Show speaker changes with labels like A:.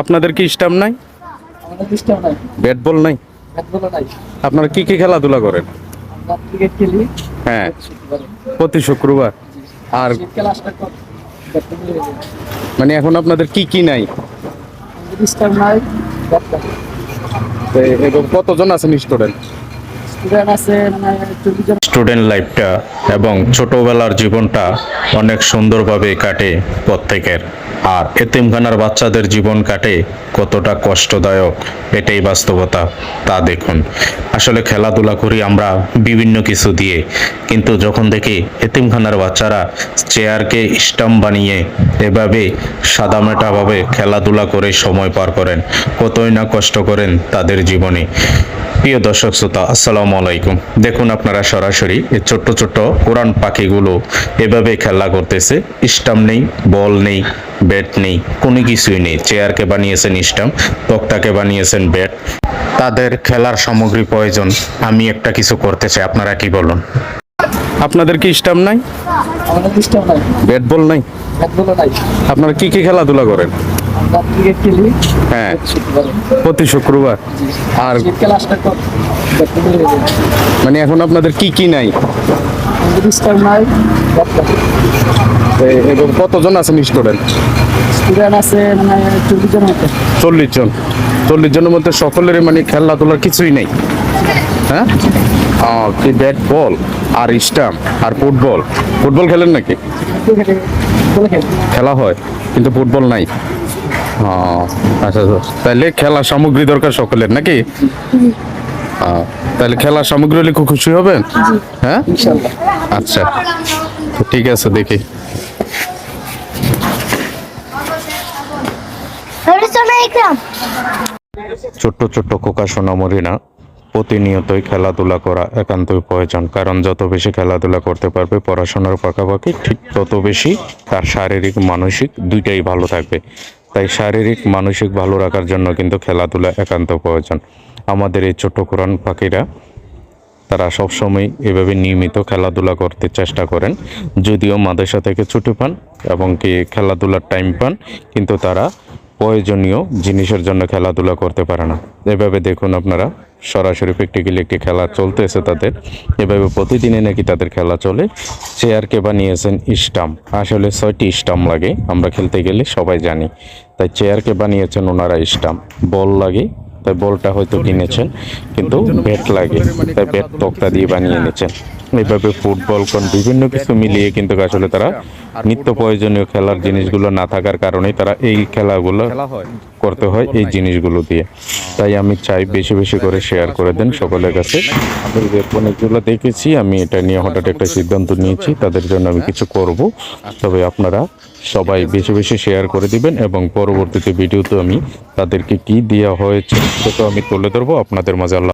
A: আপনাদের কি স্টাম্প নাই?
B: আমাদের সিস্টেম নাই?
A: ব্যাট বল নাই। আপনারা কি কি খেলাধুলা করেন? হ্যাঁ। প্রতি শুক্রবার। আর মানে এখন আপনাদের কি কি নাই? এবং কতজন আছেন স্টুডেন্ট?
B: স্টুডেন্ট আছে মানে
C: স্টুডেন্ট লাইফটা এবং ছোটবেলার জীবনটা অনেক সুন্দরভাবে কাটে প্রত্যেকের। আর এতিমখানার বাচ্চাদের জীবন কাটে কতটা কষ্টদায়ক, এটাই বাস্তবতা, তা দেখুন। আসলে খেলাধুলা করি আমরা বিভিন্ন কিছু দিয়ে, কিন্তু যখন দেখি এতিমখানার বাচ্চারা চেয়ারকে স্টাম্প বানিয়ে এভাবে সাদামেটাভাবে খেলাধুলা করে সময় পার করেন, কতই না কষ্ট করেন তাদের জীবনে। প্রিয় দর্শক শ্রোতা আসসালামু আলাইকুম। দেখুন আপনারা সরাসরি এই ছোট্ট ছোট্ট কোরআন পাখিগুলো এভাবে খেলা করতেছে। স্টাম্প নেই বল নেই ব্যাট নেই কোনো কিছুই নেই। চেয়ারকে বানিয়েছেন স্টাম্প তক্তাকে বানিয়েছেন ব্যাট। তাদের খেলার সামগ্রী প্রয়োজন আমি একটা কিছু করতে চাই আপনারা কি বলুন?
A: আপনাদের কি স্টাম্প নাই? ব্যাট বল নাই?
B: নাই।
A: আপনারা কি কি খেলাধুলা করেন? হ্যাঁ প্রতি শুক্রবার। আর মানে এখন আপনাদের কি কি নাই? এবং কতজন আছেন স্টুডেন্ট
B: আছে মানে চল্লিশ জন।
A: চল্লিশ জন চল্লিশ জনের মধ্যে সকলেরই মানে খেলাধুলার কিছুই নেই। হ্যাঁ? কি ব্যাট বল আর স্টাম্প আর ফুটবল। ফুটবল খেলেন নাকি?
B: খেলা
A: হয়, কিন্তু ফুটবল নাই। আচ্ছা আচ্ছা। তাহলে খেলার সামগ্রী দরকার সকলের নাকি? তাহলে খেলার সামগ্রী হলে খুব খুশি হবেন? হ্যাঁ? আচ্ছা। ঠিক আছে দেখি।
C: ছোট্ট ছোট্ট খোকা সোনামরিনা প্রতিনিয়তই খেলাধুলা করা একান্তই প্রয়োজন কারণ যত বেশি খেলাধুলা করতে পারবে পড়াশোনার পাশাপাশি ঠিক তত বেশি তার শারীরিক মানসিক দুইটাই ভালো থাকবে। তাই শারীরিক, মানসিক ভালো রাখার জন্য কিন্তু খেলাধুলা একান্ত প্রয়োজন। আমাদের এই ছোটো কোরআন পাখিরা, তারা সবসময় এভাবে নিয়মিত খেলাধুলা করতে চেষ্টা করেন। যদিও মাদ্রাসা থেকে ছুটি পান এবং কি খেলাধুলার টাইম পান, কিন্তু তারা প্রয়োজনীয় জিনিসের জন্য খেলাধুলা করতে পারে না। এভাবে দেখুন আপনারা, সরাসরি প্র্যাকটিক্যালি একটি খেলা চলতেছে তাদের। এভাবে প্রতিদিনে নাকি তাদের খেলা চলে। চেয়ারকে বানিয়েছেন স্টাম্প। আসলে ছয়টি স্টাম্প লাগে, আমরা খেলতে গেলে সবাই জানি। তাই চেয়ারকে বানিয়েছেন ওনারা স্টাম্প। বল লাগে, তাই বলটা হয়তো কিনেছেন, কিন্তু ব্যাট লাগে। তাই ব্যাট তক্তা দিয়ে বানিয়ে নিয়েছেন এইভাবে ফুটবল কোন বিভিন্ন কিছু মিলিয়ে কিন্তু আসলে তারা নিত্য প্রয়োজনীয় খেলার জিনিসগুলো না থাকার কারণেই তারা এই খেলাগুলো করতে হয় এই জিনিসগুলো দিয়ে। তাই আমি চাই বেশি বেশি করে শেয়ার করে দেন সকলের কাছে। অনেকগুলো দেখেছি আমি এটা নিয়ে হঠাৎ একটা সিদ্ধান্ত নিয়েছি তাদের জন্য আমি কিছু করব। তবে আপনারা সবাই বেশি বেশি শেয়ার করে দিবেন এবং পরবর্তীতে ভিডিওতে আমি তাদেরকে কি দেওয়া হয়েছে সেটা আমি তুলে ধরবো। আপনাদের মাঝে আল্লাহ